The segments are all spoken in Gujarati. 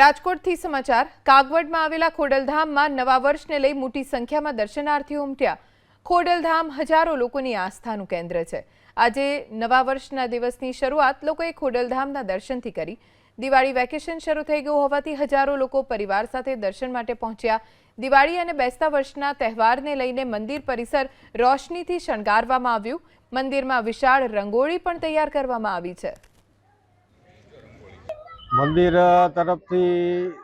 રાજકોટથી સમાચાર. કાગવડમાં આવેલા ખોડલધામમાં નવા વર્ષને લઈ મોટી સંખ્યામાં દર્શનાર્થીઓ ઉમટ્યા. ખોડલધામ હજારો લોકોની આસ્થાનું કેન્દ્ર છે. આજે નવા વર્ષના દિવસની શરૂઆત લોકોએ ખોડલધામના દર્શનથી કરી. દિવાળી વેકેશન શરૂ થઈ ગયું હોવાથી હજારો લોકો પરિવાર સાથે દર્શન માટે પહોંચ્યા. દિવાળી અને બેસતા વર્ષના તહેવારને લઈને મંદિર પરિસર રોશનીથી શણગારવામાં આવ્યું. મંદિરમાં વિશાળ રંગોળી પણ તૈયાર કરવામાં આવી છે. મંદિર તરફથી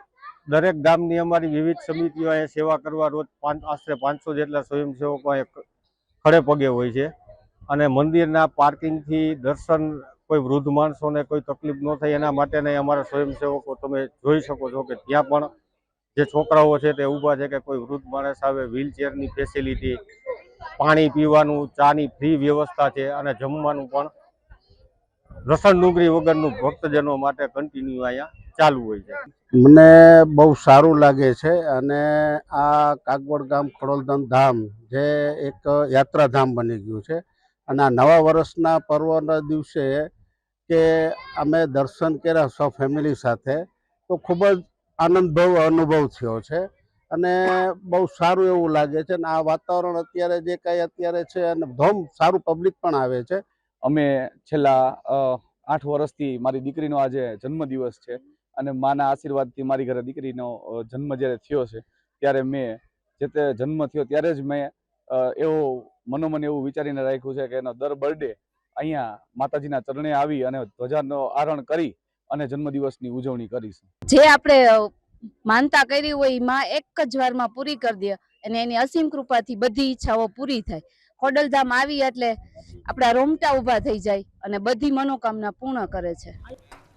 દરેક ગામની અમારી વિવિધ સમિતિઓ અહીંયા સેવા કરવા રોજ પાંચ, આશરે પાંચસો જેટલા સ્વયંસેવકો ખડે પગે હોય છે. અને મંદિરના પાર્કિંગથી દર્શન, કોઈ વૃદ્ધ માણસોને કોઈ તકલીફ ન થાય, એના માટેના અમારા સ્વયંસેવકો તમે જોઈ શકો છો કે ત્યાં પણ જે છોકરાઓ છે તે ઊભા છે કે કોઈ વૃદ્ધ માણસ આવે, વ્હીલચેરની ફેસિલિટી, પાણી પીવાનું, ચાની ફ્રી વ્યવસ્થા છે અને જમવાનું પણ લસણ ડુંગળી વગરનું ભક્તજનો માટે કન્ટિન્યુ અહીંયા ચાલુ હોય છે. મને બહુ સારું લાગે છે અને આ કાગવડ ગામ ખડોલધામ ધામ જે એક યાત્રાધામ બની ગયું છે. અને આ નવા વર્ષના પર્વના દિવસે કે અમે દર્શન કર્યા સો ફેમિલી સાથે, તો ખૂબ જ આનંદભવ અનુભવ થયો છે. અને બહુ સારું એવું લાગે છે અને આ વાતાવરણ અત્યારે જે કાંઈ અત્યારે છે અને ધોમ સારું પબ્લિક પણ આવે છે. અમે છેલ્લા આઠ વર્ષથી મારી દીકરીનો આજે જન્મદિવસ છે અને માના આશીર્વાદથી મારી ઘરે દીકરીનો જન્મ જ્યારે થયો છે ત્યારે મેં જે તે જન્મ થયો ત્યારે જ મેં એવો મનોમન એવું વિચારીને રાખ્યું છે કે એનો દર બર્થડે અહીંયા માતાજીના ચરણે આવી અને ધ્વજાનો આરણ કરી અને જન્મદિવસની ઉજવણી કરીશ. જે આપણે માનતા કરી હોય એમાં એક જ વારમાં પૂરી કરી દે અને એની અસીમ કૃપાથી બધી ઈચ્છાઓ પૂરી થાય. ખોડલધામ આવી એટલે આપણા રોમટા ઊભા થઈ જાય અને બધી મનોકામના પૂર્ણ કરે છે.